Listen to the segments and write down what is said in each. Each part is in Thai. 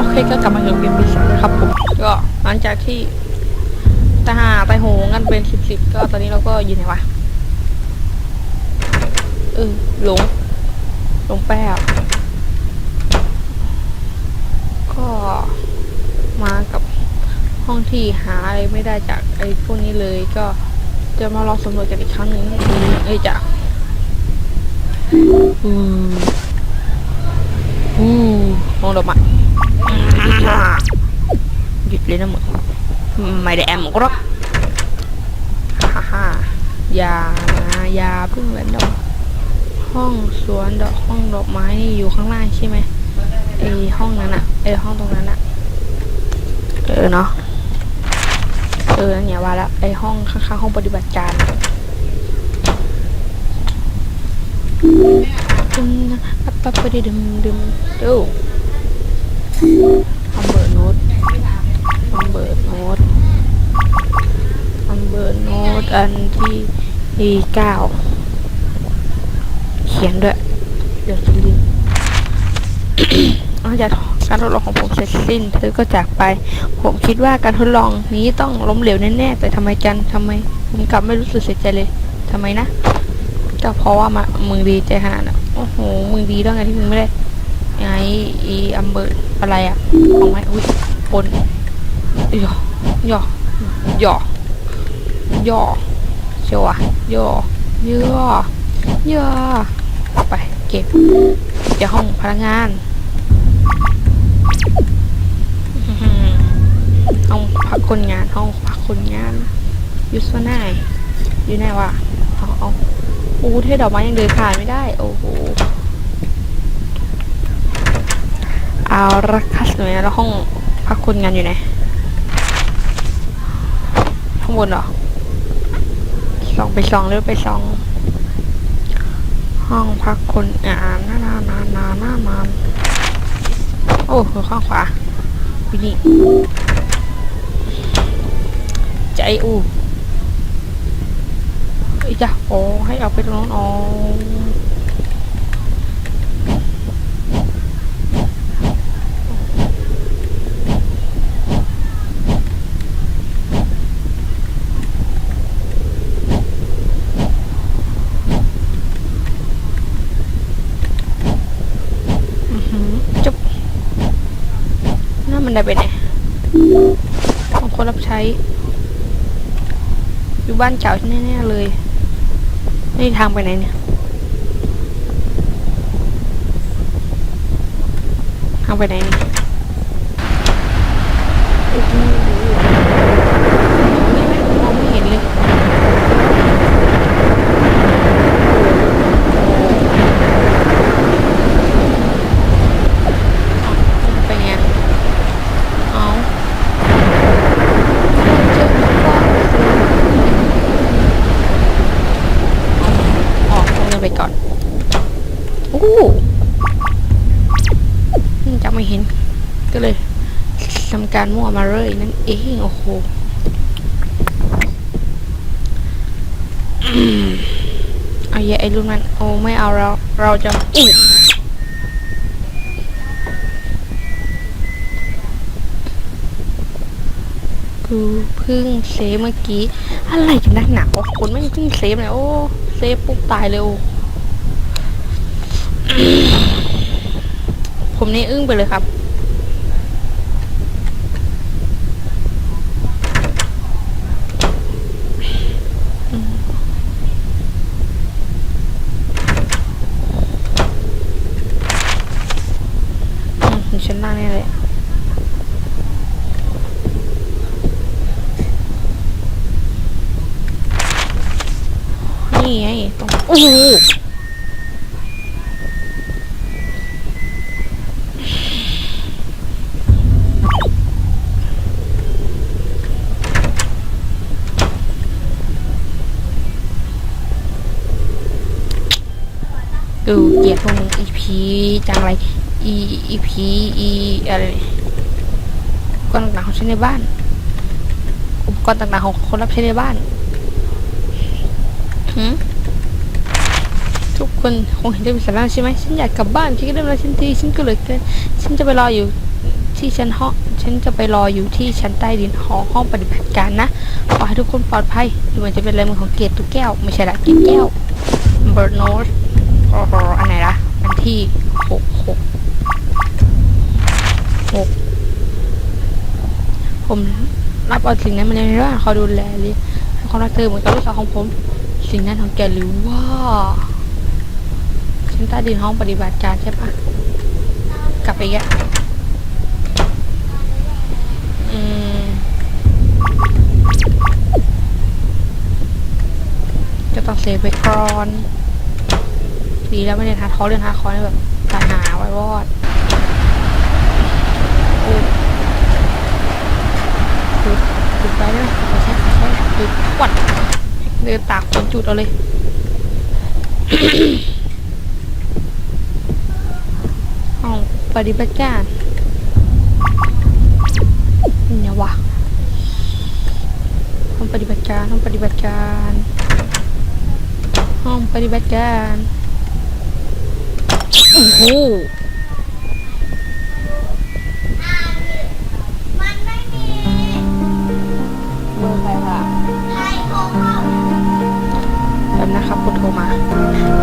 โอเคก็กลับมาถึงเกมพิซซ่าครับผมก็หลังจากที่ตาหาไปโหงกันเป็นสิบสิบก็ตอนนี้เราก็อยู่ไหนวะเออหลงหลงแป๊บก็มากับห้องที่หาอะไรไม่ได้จากไอ้พวกนี้เลยก็จะมาลองสำรวจกันอีกครั้งหนึ่งเอ้ยจ้ะอืมอืม มองดอกไม้หยุดเลยนะมึงไม่ได้แอมกรอกฮ่าฮ่าอย่านะอย่าเพิ่งเล่นดอกห้องสวนดอกห้องดอกไม้นี่อยู่ข้างล่างใช่ไหมไอห้องนั้นอะไอห้องตรงนั้นอะเออเนาะเออเนี่ยว่าแล้วไอห้องข้างๆห้องปฏิบัติการดึมนะปั๊บปั๊บไปดิดึมดึมดู อมเบอร์โน้ตคอมเบอร์โน้ตคอมเบอร์โน้ตอันที่ที่เก้าเขียนด้วย เดี๋ยวจะลืมหลังจากการทดลองของผมเสร็จสิ้น เธอก็จากไป ผมคิดว่าการทดลองนี้ต้องล้มเหลวแน่ๆแต่ทำไมกันทำไมผมกลับไม่รู้สึกเสียใจเลยทำไมนะก็เพราะว่ามามึงดีใจขนาน่ะโอ้โห มึงดีได้ไงที่มึงไม่ได้ ไงอีอัมเบอร์อะไรอะของไม้อุ้ยปนหยอหยอหยอหยอเชียวอะหยอหยอเยอะไปเก็บเดี๋ยวห้องพนักงานอื้อหือห้องพักคนงานห้องพักคนงานอยุสนายอยู่ไหนวะเอาเอาโอ้โหเท่ดอกไม้ยังเดินผ่านไม่ได้ โอ้โห เอาละคัสหน่ยแล้วห้องพักคนงานอยู่ไหนข้างบนเหรอส่องไปส่องหรือไปส่อง ห้องพักคนอ่านนานานานานานานานโอ้โหข้างขวาวินี่ใจอูไอ้จ้ะโอ้ให้เอาไปตรงนู้นอ๋ออหือจุ๊บหน้ามัน ได้ไปไหนของคนรับใช้ อยู่บ้านเก่าแน่ๆเลย นี่ทางไปไหนเนี่ย ทางไปไหนเนี่ยโอ้โหนี่ไหมมองไม่เห็นเลย ไปไงเอาเจอก็ออกเงินไปก่อนโอ้จะไม่เห็น ก็เลย ทำการมั่วมาเลยนั่นเองโอ้โหเอาเยอะไอ้รุ่นนั้นโอ้ไม่เอาเราเราจะอุ้ยกูเพิ่งเซฟเมื่อกี้ อะไรกันนักหนาวะคนไม่เพิ่งเซฟเลยโอ้เซฟปุ๊บตายเลยโอ้ผมนี่อึ้งไปเลยครับ อืมอืมอยู่ชั้นล่างนี่เลย นี่ไงต รงโอ้โหดูเกลียดพวกมึงอีพีจังไรอีอีพีอีอะไรอุปกรณ์ต่างๆของใช้ในบ้านอุปกรณ์ต่างๆของคนรับใช้ในบ้านหืม ทุกคนคงเห็นได้เป็นสาระใช่ไหมฉันอยากกลับบ้านฉันก็ได้เวลาฉันทีฉันก็เลยเกินฉันจะไปรออยู่ที่ชั้นห้องฉันจะไปรออยู่ที่ชั้นใต้ดินหอห้องปฏิบัติการนะขอให้ทุกคนปลอดภัยดูเหมือนจะเป็นลายมือของเกตตุกแก้ว ไม่ใช่ละเกตแก้วเบิร์ดโนสอันไหนล่ะอันที่หกหกหกผมรับเอาสิ่งนั้นมาเลยว่าขอดูแลเลยให้ความรักเธอเหมือนกับลูกสาวของผม สิ่งนั้นของแกหรือว่า ชั้นใต้ดินห้องปฏิบัติการใช่ปะกลับไปอีกอะอืมจะต้องเซฟไปก่อน ดีแล้วไม่ได้ทาร์ดคอเรื่องทาคอนแบบตายหาไว้วอดจุดจุดไปได้ไหมขอใช้ขอใช้จุดวัดเดินตากคนจุดเอาเลย ห้อง ปฏิบัติการเนี่ยวะห้องปฏิบัติการห้องปฏิบัติการ ห้องปฏิบัติการโอ้โหนะครับคุณโทรมา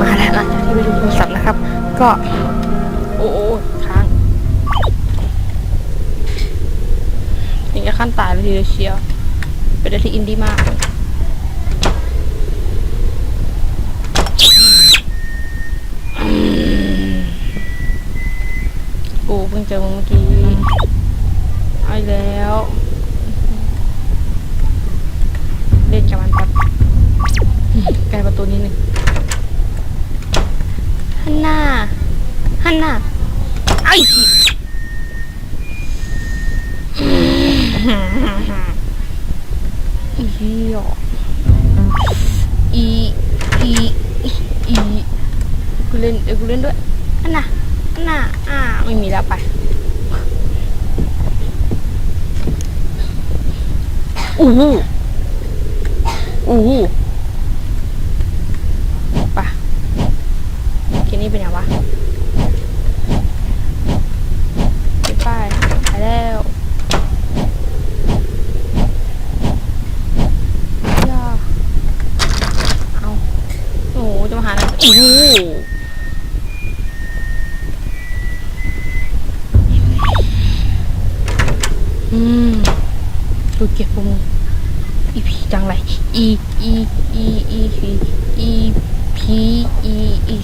มาแล้วหลังจากที่ไปดูโทรศัพท์นะครับ ก็ ถึงจะขั้นตายเลยทีเดียวเชียวเป็นอะไรที่อินดี้มากอืมกูเพิ่งเจอมึงเมื่อกี้เอาอีกแล้วเล่นกับมันแป๊บใกล้ประตูนิดนึงฮันน่าฮันน่าไอ้ อีหยอีอีอีกูเล่นเดี๋ยวกูเล่นด้วยอันน่ะอันน่ะอ่าไม่มีแล้วไปอู้หูอู้หูไปแค่นี้เป็นไงวะไปไปไปแล้วย่าเอาโอ้โหจะมาหา อะไรอู้หูอืมดูเก็บพวกมึงอีพีจังไรอีอีอีอีพีอีพีอีอี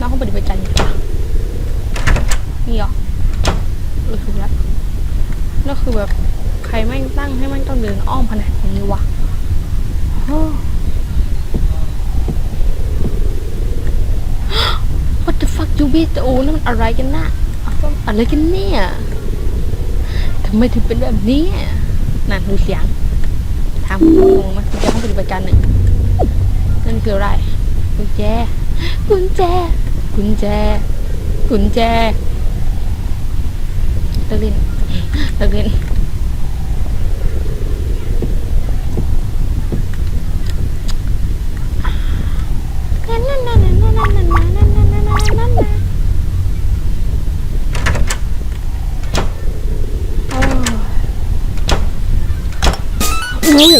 น้องเขาปฏิบัติการอยู่ปะนี่เหรอเออถูกแล้วนั่นคือแบบใครแม่งตั้งให้แม่งต้องเดินอ้อมขนาดนี้วะโอ้ What the fuck ยูบีโอ้นั่นมันอะไรกันนะอะไรกันเนี่ยทำไมถึงเป็นแบบนี้นั่นดูเสียงถามคุณงงไหมกุญแจห้องปฏิบัติการหนึ่งนั่นคืออะไรกุญแจกุญแจกุญแจกุญแจเลิกเล่นเลิกเล่น รู้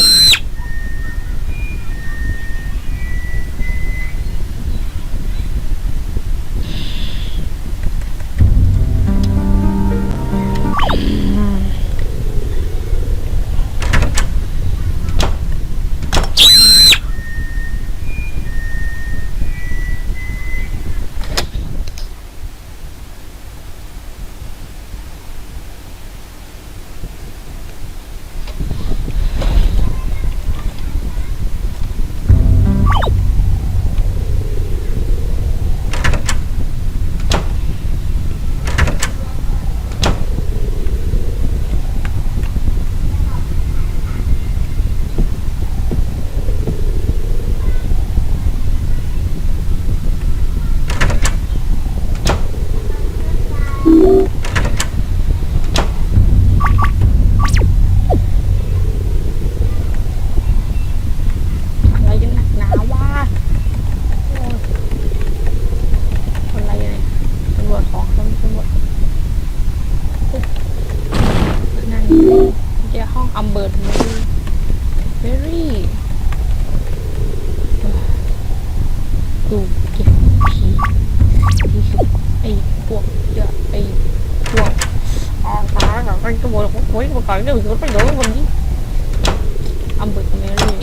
ายแล้วไอ้ตัวโอ้ยมาก่อนเดี๋ยวมันไปโดนคนนี้อัมเบิร์ดเมรี่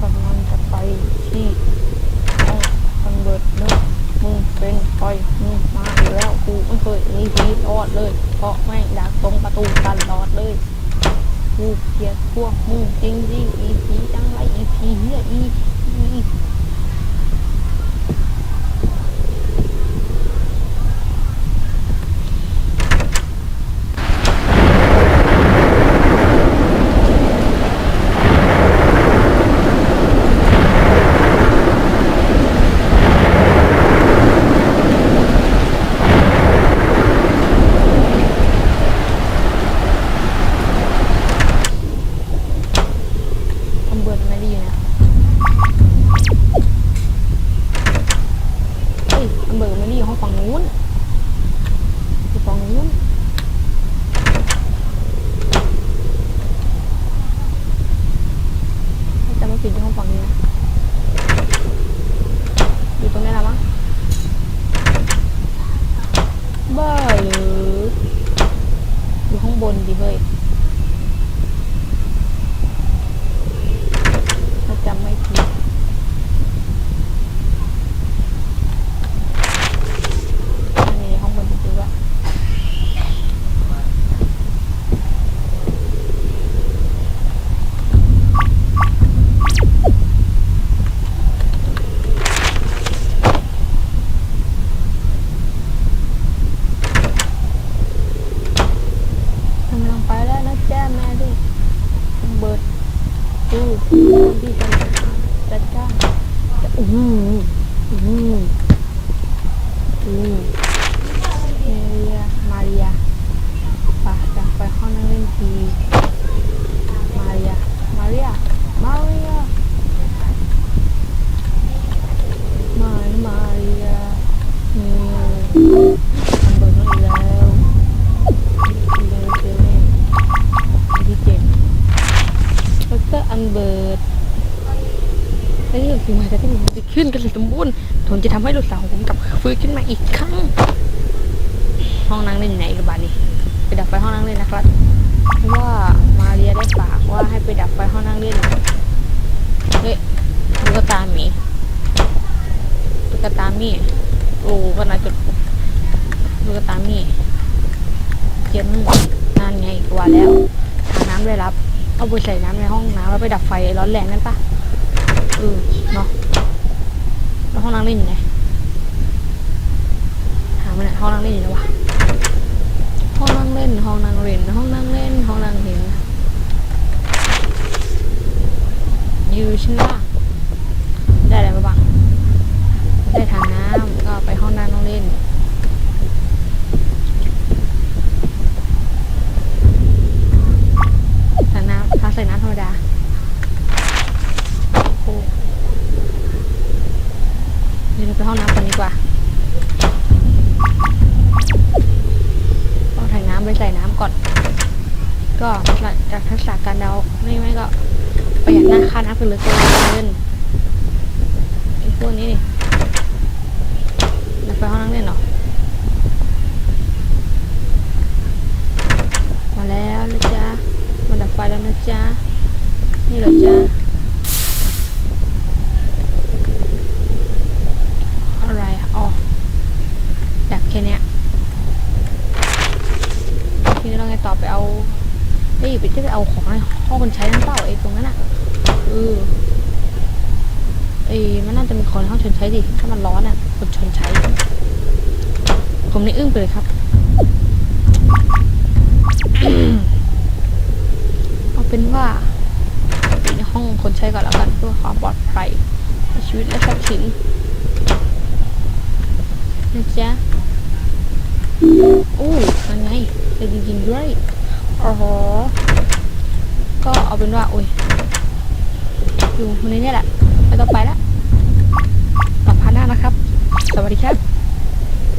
กำลังจะไปที่ห้องคอนเวิร์ตเนอะมึงเป็นคอยมึงมาอีกแล้วกูไม่เคยมีผีรอดเลย เพราะแม่งดักตรงประตูตลอดเลยกูเกลียดพวกมึงจริงจริงๆอีผีจังไรอีผีเฮียอีอี คอนเวิร์ตไม่ได้อยู่นะ มันเวิร์ตไม่ด้อยู่ห้องฝั่งนู้นอยู่ฝั่งนู้น ถ้าจำไม่ผิดอยู่ห้องฝั่งนี้นะ อยู่ตรงนี้แหละมั้งบ้าหรืออยู่ข้างบนดิเฮ้ย ถ้าจำไม่ผิดอันนี้ห้องบนจริงๆว่า กำลังไปแล้วนะแจ้แม่ดิเบิร์ดดูดีกันจัดจ้าน อู้หูอู้หูอู้หูเมียมาเรียไปอยากไปห้องนั่งเล่น ทีมาเรียมาเรียมาเรียมามาเรียนี่ทำเบิร์ดอีกแล้วเลยเจอแม่ที่เจ็ดดระนี่คือมาจะที่มันจะขึ้นกันเลยสมบูรณ์ทนจะทำให้ลูกสาวของผมกลับฟื้นขึ้นมาอีกครั้ง ห้องนั่งเล่นไหนกับบานนี้ไปดับไฟห้องนั่งเล่นนะครับเพราะว่ามาเรียได้ฝากว่าให้ไปดับไฟห้องนั่งเล่นเฮ้ยตุ๊กตาหมีตุ๊กตาหมีโอ้ก็น่าจะตุ๊กตาหมีเย็นนานไงกว่าแล้วหาน้ำได้รับ เอาไปใส่น้ำในห้องน้ำแล้วไปดับไฟร้อนแรงนั่นปะ เออเนาะแล้วห้องนั่งเล่นอยู่ไหนหามันห้องนั่งเล่นอยู่ไหนวะห้องนั่งเล่น ห้องนั่งเล่น ห้องนั่งเล่น ห้องนั่งเห็นอยู่ชั้นล่างได้อะไรมาบ้างได้ทางน้ำก็ไปห้องนั่งเล่น ทาน้ำทาใส่น้ำธรรมดาโอ้เดี๋ยวเรา ไปห้องน้ำกันดีกว่าต้องถ่ายน้ำไปใส่น้ำก่อน ก็หลังจากทักษะการเดาไม่ไม่ก็ประหยัดหน้าค่าน้ำไปเหลยเกินไอ้พวกนี้นี่ไปห้องนั่งเล่นหรอมาแล้วนะจ๊ะมาดับไฟแล้วนะจ๊ะนี่เหรอจ๊ะ อะไรอะอ๋อดับแค่เนี้ยทีนี้เราไงต่อไปเอาเฮ้ยไปจะไปเอาของในห้องคนใช้นั่นเปล่าไอ้ตรงนั้นอะเออเอ้ยมันน่าจะมีของในห้องชนใช้ดิ ถ้ามันร้อนอะคนชนใช้ ผมนี่อึ้งไปเลยครับเอาเป็นว่าในห้องคนใช้ก่อนแล้วกันเพื่อความปลอดภัยชีวิตและทรัพย์สินนะจ๊ะอู้นั่นไงได้จริงๆด้วยอ๋อก็เอาเป็นว่าโอ้ยอยู่ในนี้แหละไม่ต้องไปละนะครับ สวัสดีครับ